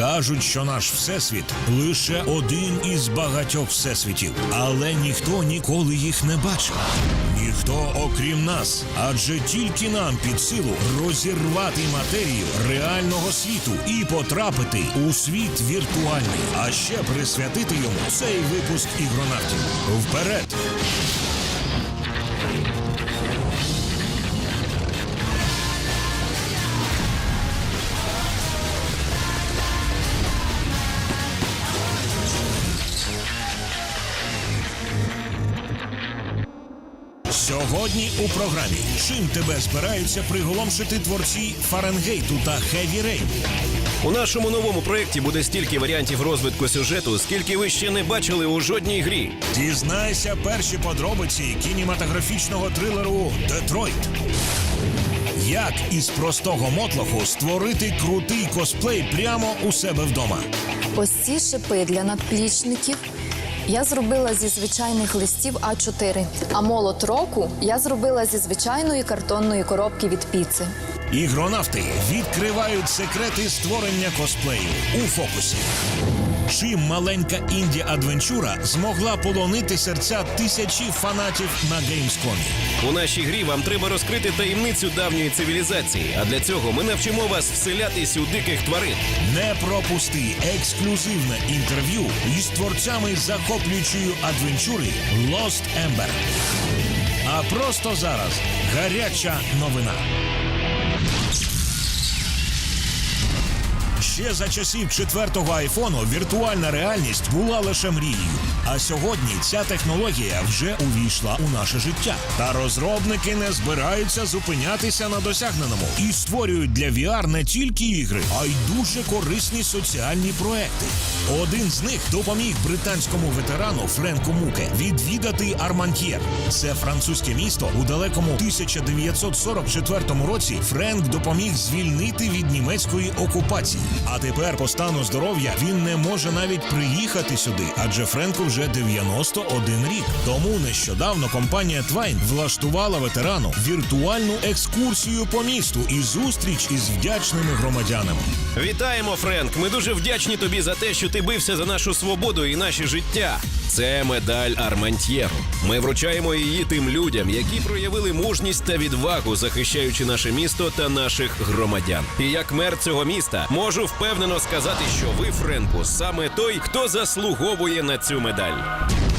Кажуть, що наш всесвіт лише один із багатьох всесвітів, але ніхто ніколи їх не бачив. Ніхто окрім нас, адже тільки нам під силу розірвати матерію реального світу і потрапити у світ віртуальний, а ще присвятити йому цей випуск ігронавтів. Вперед! Сьогодні у програмі чим тебе збираються приголомшити творці Фаренгейту та Хеві Рейн? У нашому новому проєкті буде стільки варіантів розвитку сюжету, скільки ви ще не бачили у жодній грі. Дізнайся перші подробиці кінематографічного трилеру Детройт. Як із простого мотлоху створити крутий косплей прямо у себе вдома? Ось ці шипи для надплічників я зробила зі звичайних листів А4. А молот року я зробила зі звичайної картонної коробки від піци. Ігронавти відкривають секрети створення косплею у фокусі. Чим маленька інді адвенчура змогла полонити серця тисячі фанатів на геймскомі? У нашій грі вам треба розкрити таємницю давньої цивілізації. А для цього ми навчимо вас вселятись у диких тварин. Не пропусти ексклюзивне інтерв'ю із творцями захоплюючої адвенчури Lost Ember. А просто зараз гаряча новина. Ще за часів четвертого айфону віртуальна реальність була лише мрією. А сьогодні ця технологія вже увійшла у наше життя. Та розробники не збираються зупинятися на досягненому і створюють для VR не тільки ігри, а й дуже корисні соціальні проекти. Один з них допоміг британському ветерану Френку Муке відвідати Армантьєр. Це французьке місто у далекому 1944 році. Френк допоміг звільнити від німецької окупації. А тепер по стану здоров'я він не може навіть приїхати сюди, адже Френку вже 91 рік. Тому нещодавно компанія Twine влаштувала ветерану віртуальну екскурсію по місту і зустріч із вдячними громадянами. Вітаємо, Френк! Ми дуже вдячні тобі за те, що ти бився за нашу свободу і наше життя. Це медаль Армантьєру. Ми вручаємо її тим людям, які проявили мужність та відвагу, захищаючи наше місто та наших громадян. І як мер цього міста можу впевнено сказати, що ви, Френку, саме той, хто заслуговує на цю медаль.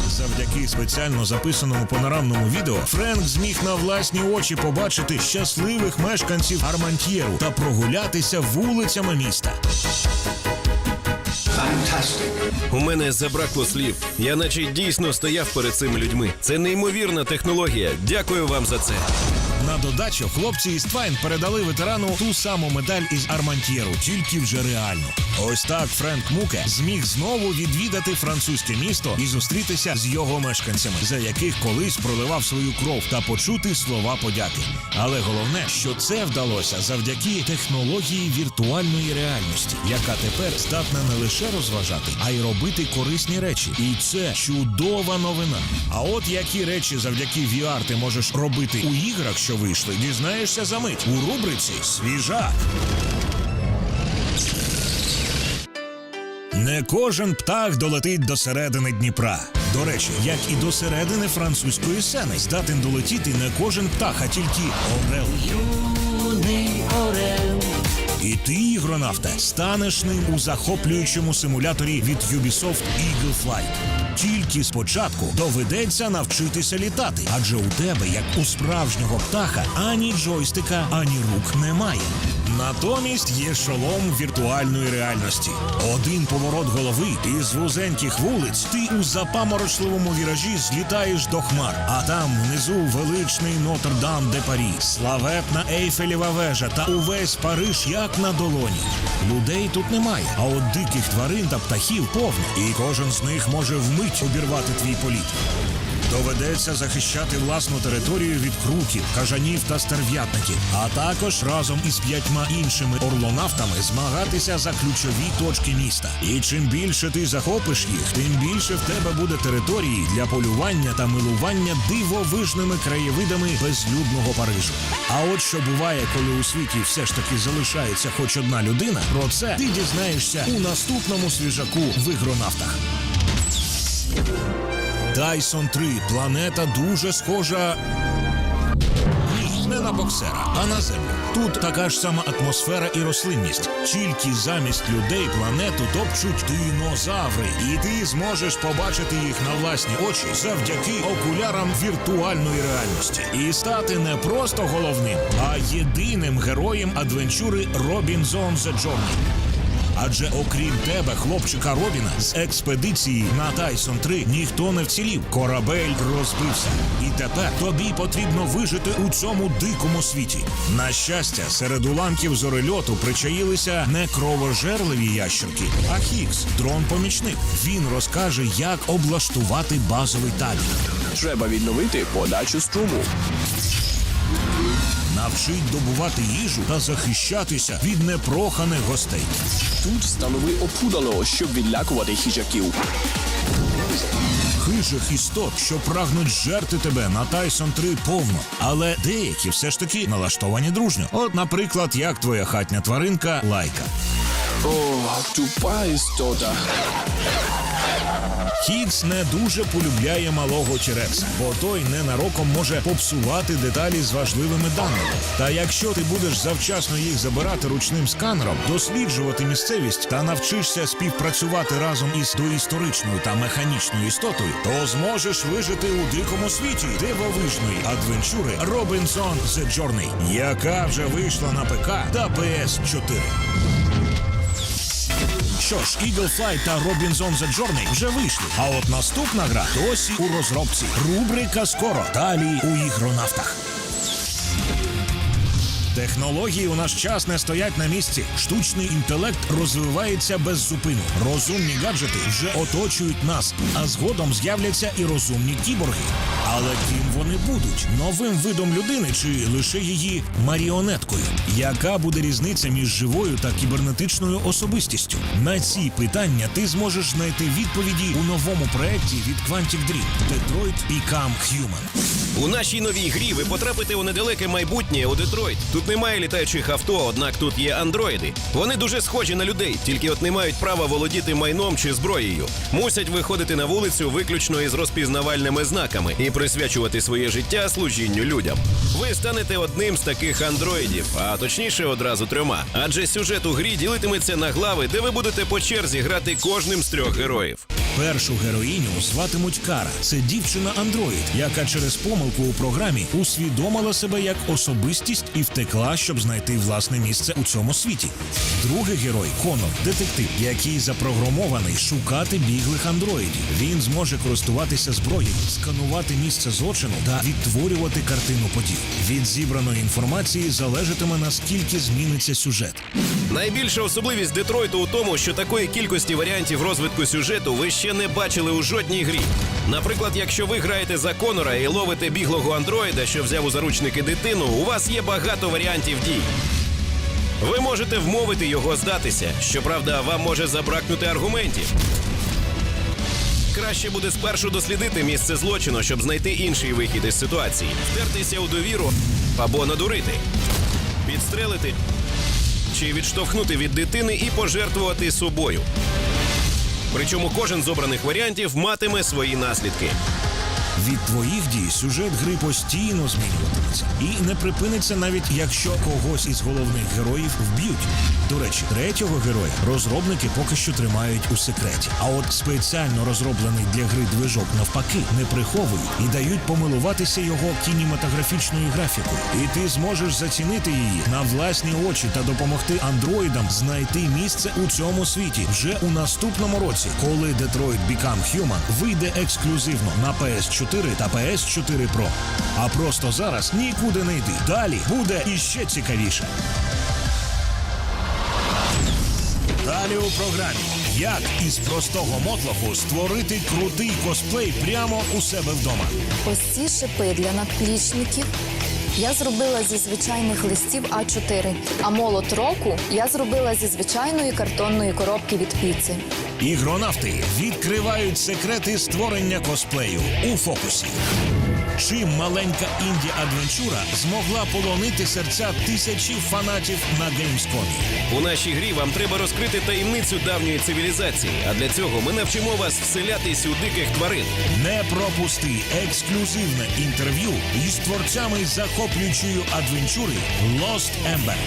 Завдяки спеціально записаному панорамному відео Френк зміг на власні очі побачити щасливих мешканців Армантьєру та прогулятися вулицями міста. У мене забракло слів. Я наче дійсно стояв перед цими людьми. Це неймовірна технологія. Дякую вам за це. На додачу хлопці із Твайн передали ветерану ту саму медаль із Армантьєру, тільки вже реально. Ось так Френк Муке зміг знову відвідати французьке місто і зустрітися з його мешканцями, за яких колись проливав свою кров та почути слова подяки. Але головне, що це вдалося завдяки технології віртуальної реальності, яка тепер здатна не лише розважати, а й робити корисні речі. І це чудова новина. А от які речі завдяки VR ти можеш робити у іграх, що вийшли, дізнаєшся за мить у рубриці Свіжак. Не кожен птах долетить до середини Дніпра. До речі, як і до середини французької сени, здатен долетіти не кожен птах, а тільки орел. І ти, ігронавте, станеш ним у захоплюючому симуляторі від Ubisoft Eagle Flight. Тільки спочатку доведеться навчитися літати, адже у тебе, як у справжнього птаха, ані джойстика, ані рук немає. Натомість є шолом віртуальної реальності. Один поворот голови із вузеньких вулиць ти у запаморочливому віражі злітаєш до хмар, а там внизу величний Нотр-Дам де Парі, славетна Ейфелєва вежа та увесь Париж як на долоні. Людей тут немає, а от диких тварин та птахів повно, і кожен з них може вмить обірвати твій політ. Доведеться захищати власну територію від круків, кажанів та стерв'ятників, а також разом із п'ятьма іншими орлонавтами змагатися за ключові точки міста. І чим більше ти захопиш їх, тим більше в тебе буде території для полювання та милування дивовижними краєвидами безлюдного Парижу. А от що буває, коли у світі все ж таки залишається хоч одна людина, про це ти дізнаєшся у наступному свіжаку в ігронавтах. Дайсон 3 планета дуже схожа. Не на боксера, а на землю. Тут така ж сама атмосфера і рослинність. Тільки замість людей планету топчуть динозаври, і ти зможеш побачити їх на власні очі завдяки окулярам віртуальної реальності і стати не просто головним, а єдиним героєм адвенчури Robinson The Journey. Адже окрім тебе, хлопчика Робіна, з експедиції на Тайсон 3 ніхто не вцілів. Корабель розбився. І тепер тобі потрібно вижити у цьому дикому світі. На щастя, серед уламків зорельоту причаїлися не кровожерливі ящерки, а Хікс, дрон-помічник. Він розкаже, як облаштувати базовий табір. Треба відновити подачу струму. Навчить добувати їжу та захищатися від непроханих гостей. Тут встанови опудало, щоб відлякувати хижаків. Хижих істот, що прагнуть жерти тебе на Тайсон 3 повно, але деякі все ж таки налаштовані дружньо. От, наприклад, як твоя хатня тваринка Лайка. О, тупа істота. Хікс не дуже полюбляє малого Черекса, бо той ненароком може попсувати деталі з важливими даними. Та якщо ти будеш завчасно їх забирати ручним сканером, досліджувати місцевість та навчишся співпрацювати разом із доісторичною та механічною істотою, то зможеш вижити у дикому світі дивовижної адвенчури Robinson The Journey, яка вже вийшла на ПК та PS4. Що ж, Eagle Flight та Robinson The Journey вже вийшли. А от наступна гра досі у розробці. Рубрика скоро. Далі у ігронавтах. Технології у наш час не стоять на місці. Штучний інтелект розвивається без зупину. Розумні гаджети вже оточують нас, а згодом з'являться і розумні кіборги. Але ким вони будуть? Новим видом людини чи лише її маріонеткою? Яка буде різниця між живою та кібернетичною особистістю? На ці питання ти зможеш знайти відповіді у новому проєкті від Quantic Dream Detroit Become Human. У нашій новій грі ви потрапите у недалеке майбутнє у Детройт. Тут немає літаючих авто, однак тут є андроїди. Вони дуже схожі на людей, тільки от не мають права володіти майном чи зброєю. Мусять виходити на вулицю виключно із розпізнавальними знаками і присвячувати своє життя служінню людям. Ви станете одним з таких андроїдів, а точніше одразу трьома. Адже сюжет у грі ділитиметься на глави, де ви будете по черзі грати кожним з трьох героїв. Першу героїню зватимуть Кара. Це дівчина-андроїд, яка через помилку у програмі усвідомила себе як особистість і втекла, щоб знайти власне місце у цьому світі. Другий герой Конор, детектив, який запрограмований шукати біглих андроїдів. Він зможе користуватися зброєю, сканувати місце злочину та відтворювати картину подій. Від зібраної інформації залежатиме наскільки зміниться сюжет. Найбільша особливість Детройту у тому, що такої кількості варіантів розвитку сюжету ви ще не бачили у жодній грі. Наприклад, якщо ви граєте за Конора і ловите біглого андроїда, що взяв у заручники дитину, у вас є багато варіантів дій. Ви можете вмовити його здатися. Щоправда, вам може забракнути аргументів. Краще буде спершу дослідити місце злочину, щоб знайти інший вихід із ситуації, втертися у довіру або надурити, підстрелити чи відштовхнути від дитини і пожертвувати собою. Причому кожен з обраних варіантів матиме свої наслідки. Від твоїх дій сюжет гри постійно змінюватиметься і не припиниться навіть якщо когось із головних героїв вб'ють. До речі, третього героя розробники поки що тримають у секреті. А от спеціально розроблений для гри движок навпаки не приховують і дають помилуватися його кінематографічною графікою. І ти зможеш зацінити її на власні очі та допомогти андроїдам знайти місце у цьому світі вже у наступному році, коли Detroit Become Human вийде ексклюзивно на PS4 та PS4 Pro. А просто зараз нікуди не йди. Далі буде іще цікавіше. Далі у програмі Як із простого мотлоху створити крутий косплей прямо у себе вдома? Ось шипи для надплічників я зробила зі звичайних листів А4. А молот року я зробила зі звичайної картонної коробки від піци. Ігронавти відкривають секрети створення косплею у фокусі. Чим маленька інді адвенчура змогла полонити серця тисячі фанатів на Gamescom? У нашій грі вам треба розкрити таємницю давньої цивілізації. А для цього ми навчимо вас вселятись у диких тварин. Не пропусти ексклюзивне інтерв'ю із творцями захоплюючої адвенчури Lost Ember.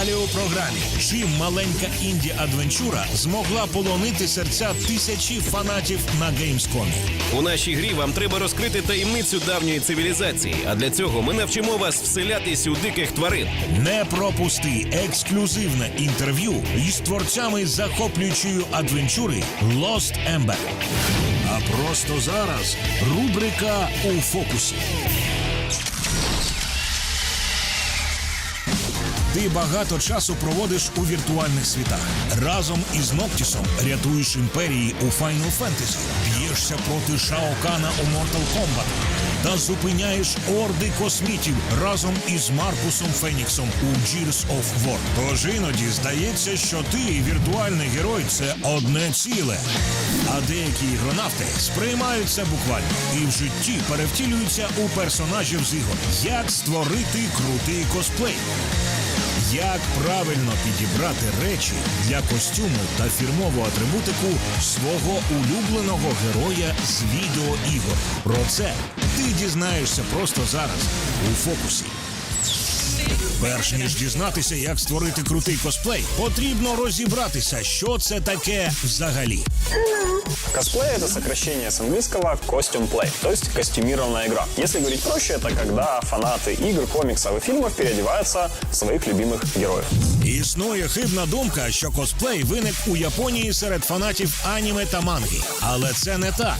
Далі у програмі чим маленька інді адвенчура змогла полонити серця тисячі фанатів на Gamescom. У нашій грі вам треба розкрити таємницю давньої цивілізації. А для цього ми навчимо вас вселятись у диких тварин. Не пропусти ексклюзивне інтерв'ю із творцями захоплюючої адвенчури Lost Ember. А просто зараз рубрика у фокусі. Ти багато часу проводиш у віртуальних світах. Разом із Ноктісом рятуєш імперії у Final Fantasy, б'єшся проти Шао Кана у Mortal Kombat та зупиняєш орди космітів разом із Маркусом Феніксом у Gears of War. Тож іноді здається, що ти віртуальний герой це одне ціле. А деякі ігронавти сприймають це буквально і в житті перевтілюються у персонажів з ігор. Як створити крутий косплей? Як правильно підібрати речі для костюму та фірмову атрибутику свого улюбленого героя з відеоігор? Про це ти дізнаєшся просто зараз у фокусі. Перш ніж дізнатися, як створити крутий косплей, потрібно розібратися, що це таке взагалі. Косплей — это сокращение с английского costume play, то есть костюмированная игра. Если говорить проще, это когда фанаты игр, комиксов и фильмов переодеваются в своих любимых героев. Існує хибна думка, що косплей виник у Японії серед фанатів аніме та манги. Але це не так.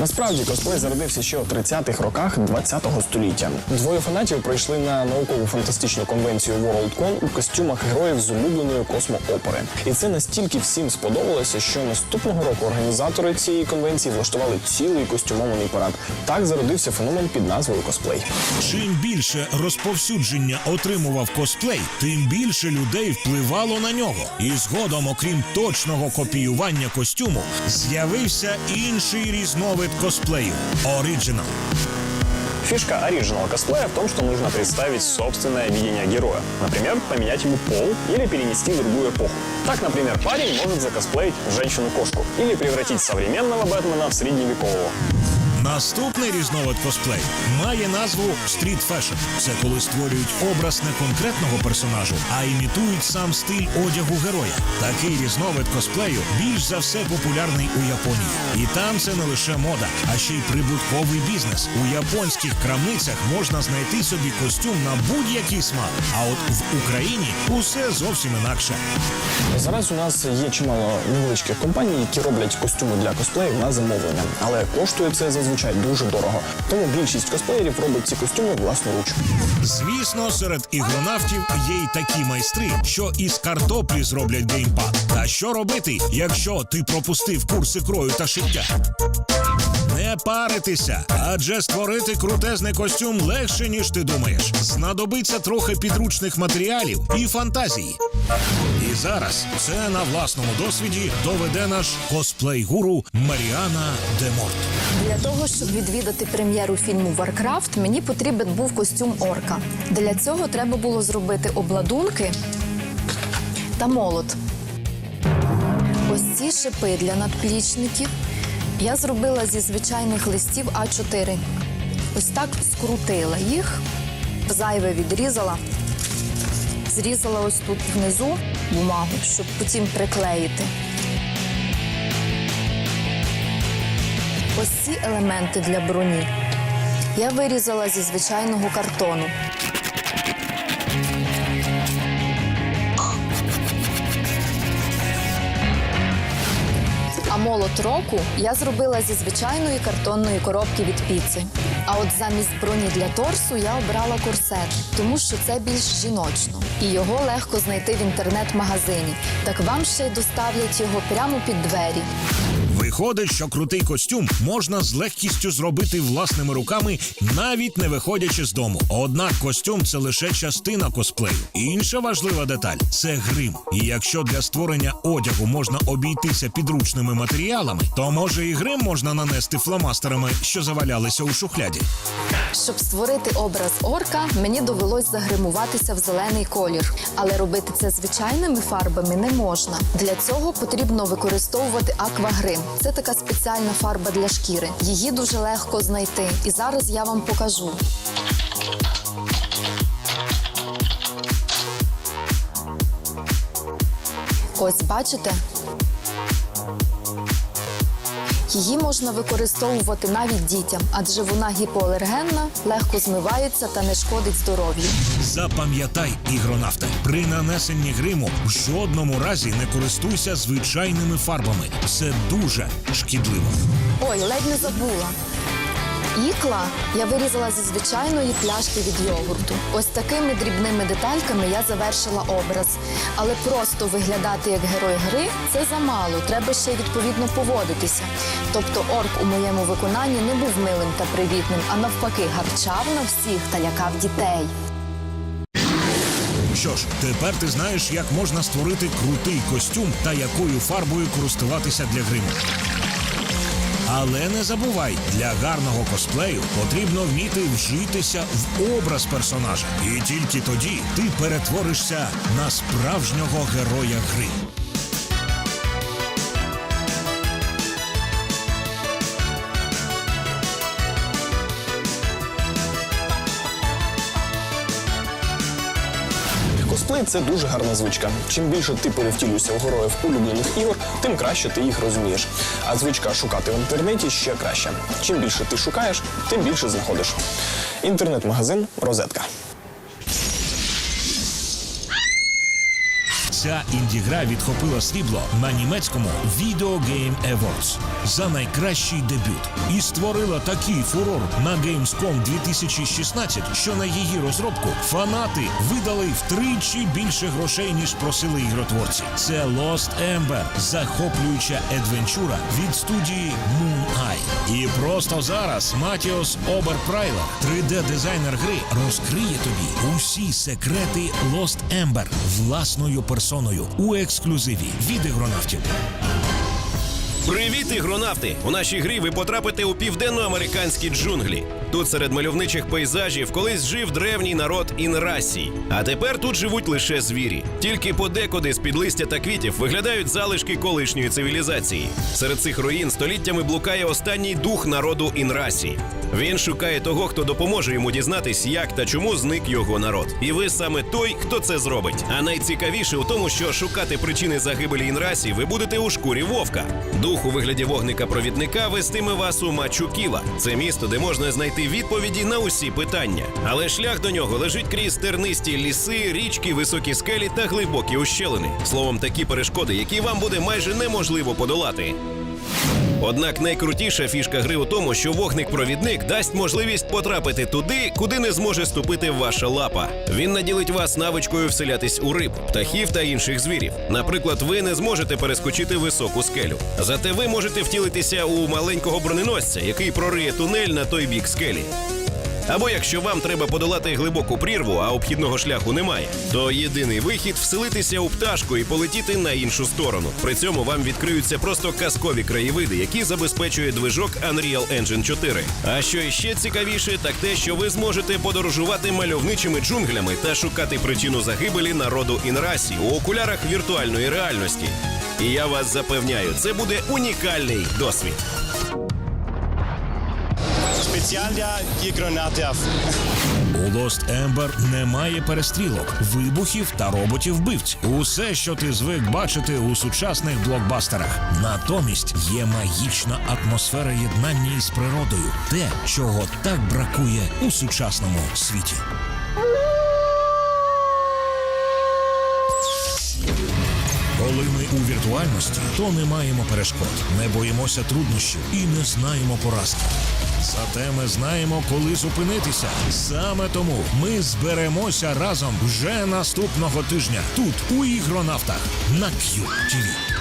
Насправді косплей зародився ще у 30-х роках 20-го століття. Двоє фанатів прийшли на наукову фантастичну конвенцію WorldCon у костюмах героїв з улюбленої космоопери. І це настільки всім сподобалося, що наступного року організатори цієї конвенції влаштували цілий костюмований парад. Так зародився феномен під назвою косплей. Чим більше розповсюдження отримував косплей, тим більше людей впливало на нього. І згодом, окрім точного копіювання костюму, з'явився інший різновид косплею оригінал. Фишка оригинал косплея в том, что нужно представить собственное видение героя. Например, поменять ему пол или перенести в другую эпоху. Так, например, парень может закосплеить женщину-кошку или превратить современного Бэтмена в средневекового. Наступний різновид косплею має назву стріт фешн. Це коли створюють образ не конкретного персонажу, а імітують сам стиль одягу героя. Такий різновид косплею більш за все популярний у Японії. І там це не лише мода, а ще й прибутковий бізнес. У японських крамницях можна знайти собі костюм на будь-який смак. А от в Україні усе зовсім інакше. Зараз у нас є чимало невеличких компаній, які роблять костюми для косплеїв на замовлення, але коштує це зазвичай дуже дорого. Тому більшість косплеєрів робить ці костюми власноруч. Звісно, серед ігронавтів є й такі майстри, що із картоплі зроблять геймпад. Та що робити, якщо ти пропустив курси крою та шиття? Не паритися, адже створити крутезний костюм легше, ніж ти думаєш. Знадобиться трохи підручних матеріалів і фантазії. І зараз це на власному досвіді доведе наш косплей-гуру Маріана Деморт. Для того, щоб відвідати прем'єру фільму Warcraft, мені потрібен був костюм орка. Для цього треба було зробити обладунки та молот. Ось ці шипи для надплічників я зробила зі звичайних листів А4. Ось так скрутила їх, зайве відрізала, зрізала ось тут внизу бумагу, щоб потім приклеїти. Ось ці елементи для броні я вирізала зі звичайного картону. Молот року я зробила зі звичайної картонної коробки від піци. А от замість броні для торсу я обрала корсет, тому що це більш жіночно. І його легко знайти в інтернет-магазині. Так вам ще й доставлять його прямо під двері. Виходить, що крутий костюм можна з легкістю зробити власними руками, навіть не виходячи з дому. Однак костюм це лише частина косплею. Інша важлива деталь це грим. І якщо для створення одягу можна обійтися підручними матеріалами, то може і грим можна нанести фломастерами, що завалялися у шухляді. Щоб створити образ орка, мені довелось загримуватися в зелений колір. Але робити це звичайними фарбами не можна. Для цього потрібно використовувати аквагрим. Це така спеціальна фарба для шкіри. Її дуже легко знайти. І зараз я вам покажу. Ось бачите? Її можна використовувати навіть дітям, адже вона гіпоалергенна, легко змивається та не шкодить здоров'ю. Запам'ятай, ігронавте, при нанесенні гриму в жодному разі не користуйся звичайними фарбами. Це дуже шкідливо. Ой, ледь не забула. Ікла я вирізала зі звичайної пляшки від йогурту. Ось такими дрібними детальками я завершила образ. Але просто виглядати як герой гри це замало. Треба ще й відповідно поводитися. Тобто орк у моєму виконанні не був милим та привітним, а навпаки, гарчав на всіх та лякав дітей. Що ж, тепер ти знаєш, як можна створити крутий костюм та якою фарбою користуватися для гриму. Але не забувай, для гарного косплею потрібно вміти вжитися в образ персонажа. І тільки тоді ти перетворишся на справжнього героя гри. Косплей це дуже гарна звичка. Чим більше ти перевтілюєшся в героїв улюблених ігор, тим краще ти їх розумієш. А звичка шукати в інтернеті ще краще. Чим більше ти шукаєш, тим більше знаходиш. Інтернет-магазин Розетка. Ця інді-гра відхопила срібло на німецькому Video Game Awards за найкращий дебют і створила такий фурор на Gamescom 2016, що на її розробку фанати видали втричі більше грошей, ніж просили ігротворці. Це Lost Ember, захоплююча адвенчура від студії Moon Eye. І просто зараз Матіос Оберпрайлер, 3D-дизайнер гри, розкриє тобі усі секрети Lost Ember власною персоною у ексклюзиві від ігронавтів. Привіт, ігронавти! У нашій грі ви потрапите у південноамериканські джунглі. Тут серед мальовничих пейзажів колись жив древній народ інрасій. А тепер тут живуть лише звірі. Тільки подекуди з під листя та квітів виглядають залишки колишньої цивілізації. Серед цих руїн століттями блукає останній дух народу інрасій. Він шукає того, хто допоможе йому дізнатись, як та чому зник його народ. І ви саме той, хто це зробить. А найцікавіше у тому, що шукати причини загибелі інрасі ви будете у шкурі вовка. Дух у вигляді вогника-провідника вестиме вас у Мачу-Кіла. Це місто, де можна знайти відповіді на усі питання. Але шлях до нього лежить крізь тернисті ліси, річки, високі скелі та глибокі ущелини. Словом, такі перешкоди, які вам буде майже неможливо подолати. Однак найкрутіша фішка гри у тому, що вогник-провідник дасть можливість потрапити туди, куди не зможе ступити ваша лапа. Він наділить вас навичкою вселятись у риб, птахів та інших звірів. Наприклад, ви не зможете перескочити високу скелю. Зате ви можете втілитися у маленького броненосця, який прориє тунель на той бік скелі. Або якщо вам треба подолати глибоку прірву, а обхідного шляху немає, то єдиний вихід вселитися у пташку і полетіти на іншу сторону. При цьому вам відкриються просто казкові краєвиди, які забезпечує движок Unreal Engine 4. А що іще цікавіше, так те, що ви зможете подорожувати мальовничими джунглями та шукати причину загибелі народу Інрасі у окулярах віртуальної реальності. І я вас запевняю, це буде унікальний досвід. Спеціально і ігронавтів. У Lost Ember немає перестрілок, вибухів та роботів-вбивць. Усе, що ти звик бачити у сучасних блокбастерах. Натомість є магічна атмосфера єднання із природою, те, чого так бракує у сучасному світі. У віртуальності, то не маємо перешкод, не боїмося труднощів і не знаємо поразки. Зате ми знаємо, коли зупинитися. Саме тому ми зберемося разом вже наступного тижня тут, у ігронавтах на QTV.